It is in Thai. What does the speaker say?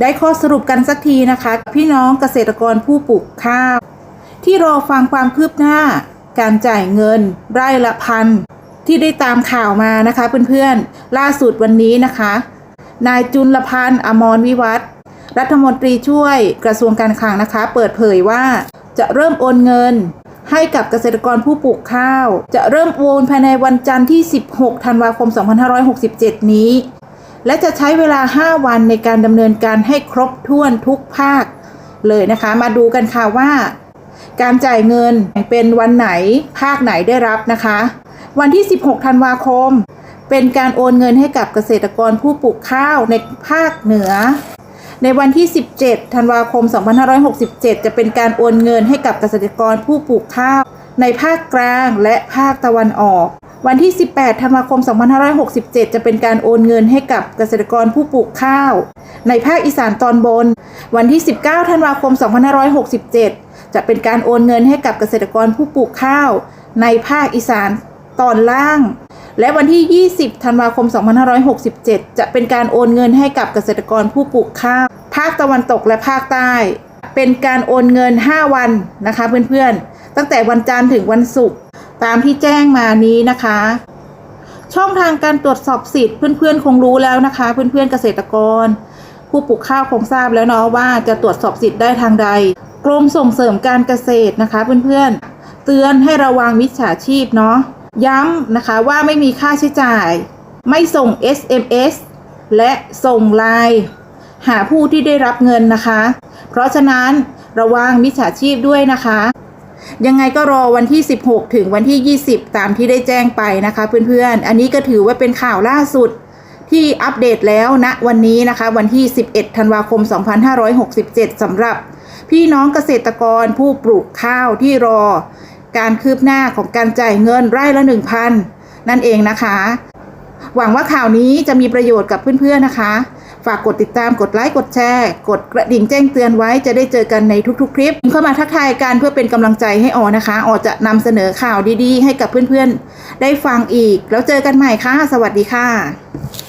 ได้ข้อสรุปกันสักทีนะคะ พี่น้องเกษตรกรผู้ปลูกข้าว ที่รอฟังความคืบหน้า การจ่ายเงิน ไร่ละพัน ที่ได้ตามข่าวมานะคะเพื่อนๆ ล่าสุดวันนี้นะคะ นายจุลพันธ์อมรวิวัฒรัฐมนตรีช่วยกระทรวงการคลังนะคะ เปิดเผยว่าจะเริ่มโอนเงิน ให้กับเกษตรกรผู้ปลูกข้าว จะเริ่มโอนภายในวันจันทร์ที่ 16 ธันวาคม 2567 นี้ และจะใช้เวลา 5 วันในการดำเนินการให้ครบถ้วนทุกภาคเลยนะคะ มาดูกันค่ะว่า การจ่ายเงินเป็นวันไหนภาคไหนได้รับนะคะ วันที่ 16 ธันวาคม เป็นการโอนเงินให้กับเกษตรกรผู้ปลูกข้าวในภาคเหนือ ในวันที่ 17 ธันวาคม 2567 จะเป็นการโอนเงินให้กับเกษตรกรผู้ปลูกข้าวในภาคกลางและภาคตะวันออก วันที่ 18 ธันวาคม 2567 จะเป็นการโอนเงินให้กับเกษตรกรผู้ปลูกข้าว ในภาคอีสานตอนบน วันที่ 19 ธันวาคม 2567 จะเป็นการโอนเงินให้กับเกษตรกรผู้ปลูกข้าว ในภาคอีสานตอนล่าง และวันที่ 20 ธันวาคม 2567 จะเป็นการโอนเงินให้กับเกษตรกรผู้ปลูกข้าว ภาคตะวันตกและภาคใต้ เป็นการโอนเงิน 5 วันนะคะเพื่อนๆ ตั้งแต่วันจันทร์ถึงวันศุกร์ ตามที่แจ้งมานี้นะคะ ช่องทางการตรวจสอบสิทธิ์เพื่อนๆ คงรู้แล้วนะคะ เพื่อนๆเกษตรกร ผู้ปลูกข้าวคงทราบแล้วเนาะว่าจะตรวจสอบสิทธิ์ได้ทางใด กรมส่งเสริมการเกษตรนะคะ เพื่อนๆ เตือนให้ระวังมิจฉาชีพเนาะย้ำนะคะว่าไม่มีค่าใช้จ่าย ไม่ส่ง SMS และส่งไลน์หาผู้ที่ได้รับเงินนะคะ เพราะฉะนั้นระวังมิจฉาชีพด้วยนะคะ ยังไงก็รอวันที่ 16 ถึงวันที่ 20 ตามที่ได้แจ้งไปนะคะ เพื่อนๆ อันนี้ก็ถือว่าเป็นข่าวล่าสุดที่อัปเดตแล้วณวันนี้นะคะ วันที่ 11 ธันวาคม 2567 สำหรับ พี่น้องเกษตรกรผู้ปลูกข้าวที่รอ การคืบหน้าของการจ่ายเงินไร่ละ 1,000 นั่นเองนะคะ หวังว่าข่าวนี้จะมีประโยชน์กับเพื่อนๆนะคะ ฝากกดติดตามกดไลค์กดแชร์ กดกระดิ่งแจ้งเตือนไว้จะได้เจอกันในทุกๆ คลิป เข้ามาทักทายกันเพื่อเป็นกำลังใจให้ออนะคะ ออจะนำเสนอข่าวดีๆ ให้กับเพื่อนๆ ได้ฟังอีก แล้วเจอกันใหม่ค่ะ สวัสดีค่ะ